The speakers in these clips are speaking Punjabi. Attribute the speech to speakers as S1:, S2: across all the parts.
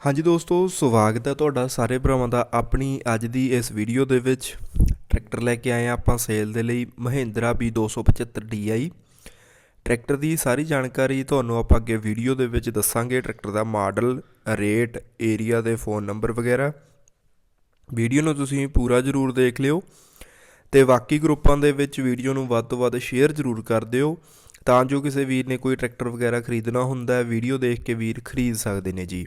S1: ਹਾਂਜੀ ਦੋਸਤੋ, ਸਵਾਗਤ ਹੈ ਤੁਹਾਡਾ ਸਾਰੇ ਭਰਾਵਾਂ ਦਾ ਆਪਣੀ ਅੱਜ ਦੀ ਇਸ ਵੀਡੀਓ ਦੇ ਵਿੱਚ। ਟਰੈਕਟਰ ਲੈ ਕੇ ਆਏ ਹਾਂ ਆਪਾਂ ਸੇਲ ਦੇ ਲਈ ਮਹਿੰਦਰਾ B275 DI ਟਰੈਕਟਰ ਦੀ ਸਾਰੀ ਜਾਣਕਾਰੀ ਤੁਹਾਨੂੰ ਆਪਾਂ ਅੱਗੇ ਵੀਡੀਓ ਦੇ ਵਿੱਚ ਦੱਸਾਂਗੇ। ਟਰੈਕਟਰ ਦਾ ਮਾਡਲ ਰੇਟ ਏਰੀਆ ਦੇ ਫੋਨ ਨੰਬਰ ਵਗੈਰਾ। ਵੀਡੀਓ ਨੂੰ ਤੁਸੀਂ ਪੂਰਾ ਜ਼ਰੂਰ ਦੇਖ ਲਿਓ ਤੇ ਬਾਕੀ ਗਰੁੱਪਾਂ ਦੇ ਵਿੱਚ ਵੀਡੀਓ ਨੂੰ ਵੱਧ ਤੋਂ ਵੱਧ ਸ਼ੇਅਰ ਜ਼ਰੂਰ ਕਰ ਦਿਓ। ਤਾਂ ਜੋ ਕਿਸੇ ਵੀਰ ਨੇ ਕੋਈ ਟਰੈਕਟਰ ਵਗੈਰਾ ਖਰੀਦਣਾ ਹੁੰਦਾ ਹੈ ਵੀਡੀਓ ਦੇਖ ਕੇ ਵੀਰ ਖਰੀਦ ਸਕਦੇ ਨੇ ਜੀ।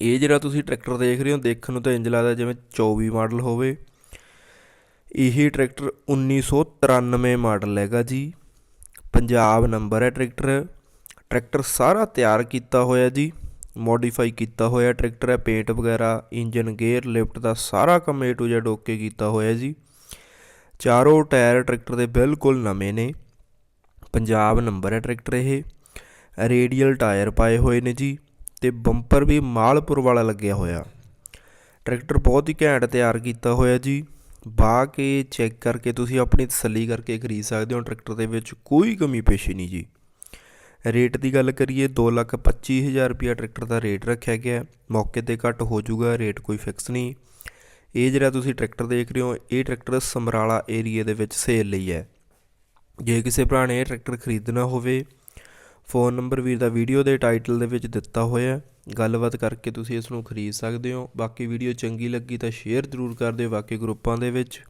S1: ਇਹ ਜਿਹੜਾ ਤੁਸੀਂ ਟਰੈਕਟਰ ਦੇਖ ਰਹੇ ਹੋ, ਦੇਖਣ ਨੂੰ ਤਾਂ ਇੰਜ ਲੱਗਦਾ ਜਿਵੇਂ 24 ਮਾਡਲ ਹੋਵੇ। ਇਹ ਟਰੈਕਟਰ 1993 ਮਾਡਲ ਹੈਗਾ ਜੀ। ਪੰਜਾਬ ਨੰਬਰ ਹੈ ਟਰੈਕਟਰ। ਟਰੈਕਟਰ ਸਾਰਾ ਤਿਆਰ ਕੀਤਾ ਹੋਇਆ ਜੀ। ਮੋਡੀਫਾਈ ਕੀਤਾ ਹੋਇਆ ਟਰੈਕਟਰ ਹੈ। ਪੇਂਟ ਵਗੈਰਾ, ਇੰਜਨ, ਗੇਅਰ, ਲਿਫਟ ਦਾ ਸਾਰਾ ਕੰਮ A to Z ਓਕੇ ਕੀਤਾ ਹੋਇਆ ਜੀ। ਚਾਰੋਂ ਟਾਇਰ ਟਰੈਕਟਰ ਦੇ ਬਿਲਕੁਲ ਨਵੇਂ ਨੇ। ਪੰਜਾਬ ਨੰਬਰ ਹੈ ਟਰੈਕਟਰ ਇਹ। ਰੇਡੀਅਲ ਟਾਇਰ ਪਾਏ ਹੋਏ ਨੇ ਜੀ। ਤੇ ਬੰਪਰ ਵੀ ਮਾਲਪੁਰ ਵਾਲਾ ਲੱਗਿਆ ਹੋਇਆ। ਟਰੈਕਟਰ ਬਹੁਤ ਹੀ ਘੈਂਟ ਤਿਆਰ ਕੀਤਾ ਹੋਇਆ ਜੀ। ਬਾ ਕੇ ਚੈੱਕ ਕਰਕੇ ਤੁਸੀਂ ਆਪਣੀ ਤਸੱਲੀ ਕਰਕੇ ਖਰੀਦ ਸਕਦੇ ਹੋ। ਟਰੈਕਟਰ ਦੇ ਵਿੱਚ ਕੋਈ ਕਮੀ ਪੇਸ਼ੀ ਨਹੀਂ ਜੀ। ਰੇਟ ਦੀ ਗੱਲ ਕਰੀਏ 225000 ਰੁਪਿਆ ਟਰੈਕਟਰ ਦਾ ਰੇਟ ਰੱਖਿਆ ਗਿਆ। ਮੌਕੇ ਤੇ ਘੱਟ ਹੋ ਜਾਊਗਾ, ਰੇਟ ਕੋਈ ਫਿਕਸ ਨਹੀਂ। ਇਹ ਜਿਹੜਾ ਤੁਸੀਂ ਟਰੈਕਟਰ ਦੇਖ ਰਹੇ ਹੋ, ਇਹ ਟਰੈਕਟਰ ਸਮਰਾਲਾ ਏਰੀਆ ਦੇ ਵਿੱਚ ਸੇਲ ਲਈ ਹੈ। ਜੇ ਕਿਸੇ ਭਰਾ ਨੇ ਇਹ ਟਰੈਕਟਰ ਖਰੀਦਣਾ ਹੋਵੇ ਫੋਨ ਨੰਬਰ ਵੀਰ ਦਾ ਵੀਡੀਓ ਦੇ ਟਾਈਟਲ ਦੇ ਵਿੱਚ ਦਿੱਤਾ ਹੋਇਆ ਹੈ। ਗੱਲਬਾਤ ਕਰਕੇ ਤੁਸੀਂ ਇਸ ਨੂੰ ਖਰੀਦ ਸਕਦੇ ਹੋ। ਬਾਕੀ ਵੀਡੀਓ ਚੰਗੀ ਲੱਗੀ ਤਾਂ ਸ਼ੇਅਰ ਜ਼ਰੂਰ ਕਰ ਦਿਓ ਬਾਕੀ ਗਰੁੱਪਾਂ ਦੇ ਵਿੱਚ।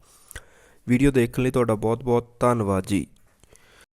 S1: ਵੀਡੀਓ ਦੇਖਣ ਲਈ ਤੁਹਾਡਾ ਬਹੁਤ ਬਹੁਤ ਧੰਨਵਾਦ ਜੀ।